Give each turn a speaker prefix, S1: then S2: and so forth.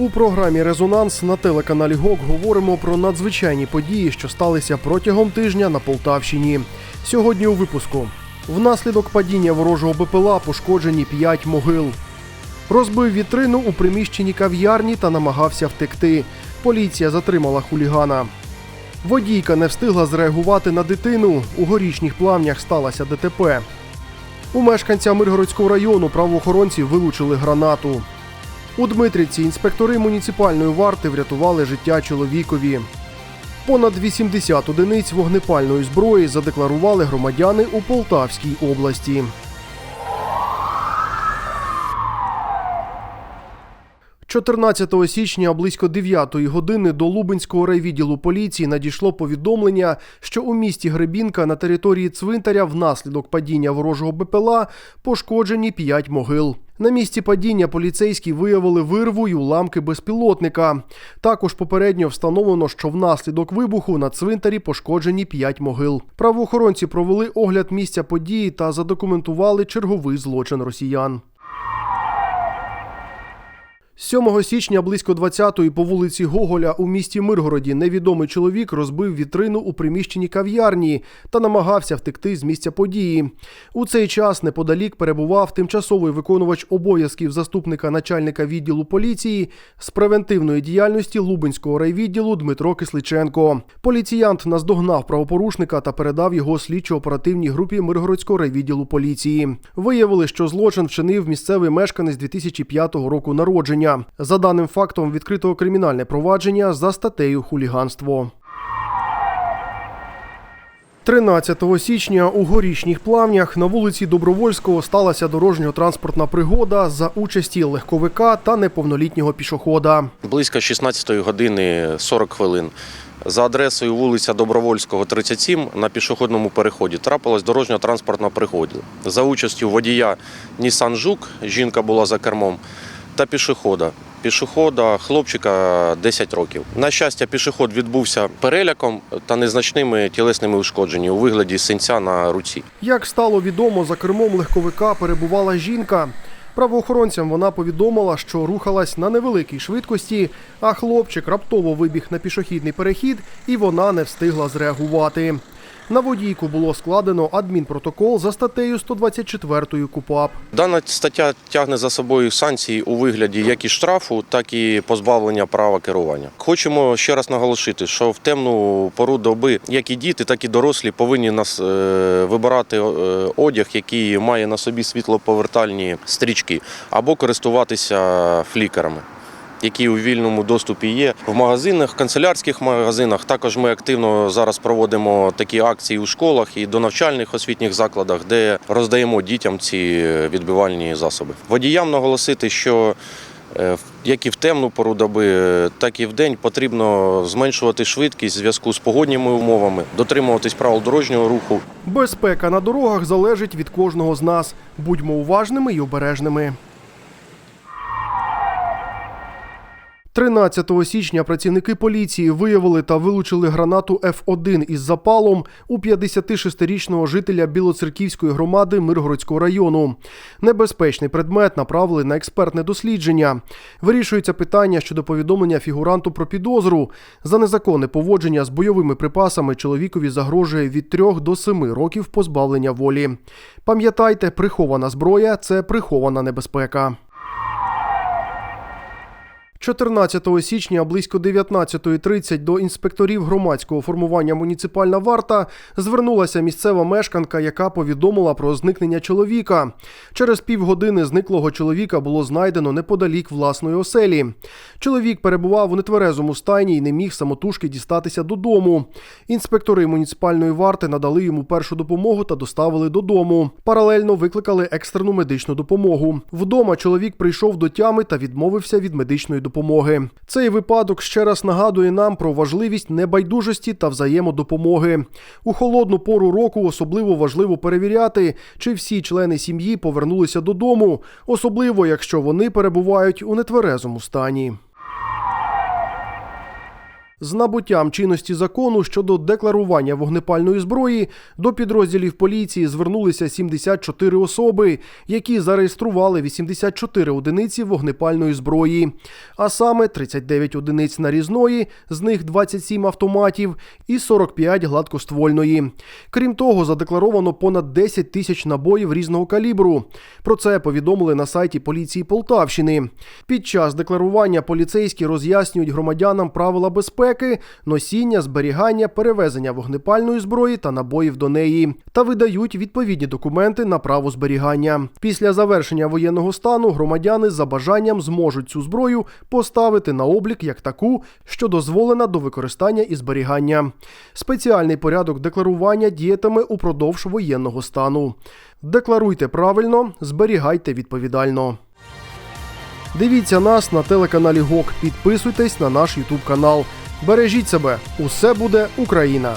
S1: У програмі Резонанс на телеканалі ГОК говоримо про надзвичайні події, що сталися протягом тижня на Полтавщині. Сьогодні у випуску внаслідок падіння ворожого БПЛА пошкоджені 5 могил. Розбив вітрину у приміщенні кав'ярні та намагався втекти. Поліція затримала хулігана. Водійка не встигла зреагувати на дитину. У горішніх плавнях сталося ДТП. У мешканця Миргородського району правоохоронці вилучили гранату. У Дмитрівці інспектори муніципальної варти врятували життя чоловікові. Понад 80 одиниць вогнепальної зброї задекларували громадяни у Полтавській області. – 14 січня близько 9 години до Лубенського райвідділу поліції надійшло повідомлення, що у місті Гребінка на території цвинтаря внаслідок падіння ворожого БПЛА пошкоджені 5 могил. На місці падіння поліцейські виявили вирву й уламки безпілотника. Також попередньо встановлено, що внаслідок вибуху на цвинтарі пошкоджені 5 могил. Правоохоронці провели огляд місця події та задокументували черговий злочин росіян. 7 січня близько 20-ї по вулиці Гоголя у місті Миргороді невідомий чоловік розбив вітрину у приміщенні кав'ярні та намагався втекти з місця події. У цей час неподалік перебував тимчасовий виконувач обов'язків заступника начальника відділу поліції з превентивної діяльності Лубенського райвідділу Дмитро Кисличенко. Поліціянт наздогнав правопорушника та передав його слідчо-оперативній групі Миргородського райвідділу поліції. Виявили, що злочин вчинив місцевий мешканець 2005 року народження. За даним фактом відкрито кримінальне провадження за статтею хуліганство. 13 січня у горішніх плавнях на вулиці Добровольського сталася дорожньо-транспортна пригода за участі легковика та неповнолітнього пішохода.
S2: Близько 16 години 40 хвилин. За адресою вулиця Добровольського, 37 на пішохідному переході трапилась дорожньо-транспортна пригода. За участю водія Нісан Жук, жінка була за кермом, та пішохода. Пішохода хлопчика 10 років. На щастя, пішоход відбувся переляком та незначними тілесними ушкодженнями у вигляді синця на руці.
S1: Як стало відомо, за кермом легковика перебувала жінка. Правоохоронцям вона повідомила, що рухалась на невеликій швидкості, а хлопчик раптово вибіг на пішохідний перехід, і вона не встигла зреагувати. На водійку було складено адмінпротокол за статтею 124 КУПАП.
S2: Дана стаття тягне за собою санкції у вигляді як і штрафу, так і позбавлення права керування. Хочемо ще раз наголосити, що в темну пору доби як і діти, так і дорослі повинні нас е, вибирати е, одяг, який має на собі світлоповертальні стрічки, або користуватися флікерами. Які у вільному доступі є в магазинах, канцелярських магазинах. Також ми активно зараз проводимо такі акції у школах і до навчальних освітніх закладах, де роздаємо дітям ці відбивальні засоби. Водіям наголосити, що е, як і в темну пору доби, так і в день потрібно зменшувати швидкість в зв'язку з погодніми умовами, дотримуватись правил дорожнього руху.
S1: Безпека на дорогах залежить від кожного з нас. Будьмо уважними й обережними. 13 січня працівники поліції виявили та вилучили гранату Ф1 із запалом у 56-річного жителя Білоцерківської громади Миргородського району. Небезпечний предмет направили на експертне дослідження. Вирішується питання щодо повідомлення фігуранту про підозру. За незаконне поводження з бойовими припасами чоловікові загрожує від 3 до 7 років позбавлення волі. Пам'ятайте, прихована зброя це прихована небезпека. 14 січня близько 19.30 до інспекторів громадського формування муніципальна варта звернулася місцева мешканка, яка повідомила про зникнення чоловіка. Через півгодини зниклого чоловіка було знайдено неподалік власної оселі. Чоловік перебував у нетверезому стані і не міг самотужки дістатися додому. Інспектори муніципальної варти надали йому першу допомогу та доставили додому. Паралельно викликали екстрену медичну допомогу. Вдома чоловік прийшов до тями та відмовився від медичної допомоги. Цей випадок ще раз нагадує нам про важливість небайдужості та взаємодопомоги. У холодну пору року особливо важливо перевіряти, чи всі члени сім'ї повернулися додому, особливо якщо вони перебувають у нетверезому стані. З набуттям чинності закону щодо декларування вогнепальної зброї до підрозділів поліції звернулися 74 особи, які зареєстрували 84 одиниці вогнепальної зброї, а саме 39 одиниць нарізної, з них 27 автоматів і 45 гладкоствольної. Крім того, задекларовано понад 10 тисяч набоїв різного калібру. Про це повідомили на сайті поліції Полтавщини. Під час декларування поліцейські роз'яснюють громадянам правила безпеки, носіння, зберігання, перевезення вогнепальної зброї та набоїв до неї та видають відповідні документи на право зберігання. Після завершення воєнного стану громадяни за бажанням зможуть цю зброю поставити на облік як таку, що дозволена до використання і зберігання. Спеціальний порядок декларування діятиме упродовж воєнного стану. Декларуйте правильно, зберігайте відповідально. Дивіться нас на телеканалі ГОК. Підписуйтесь на наш Ютуб канал. Бережіть себе, усе буде Україна!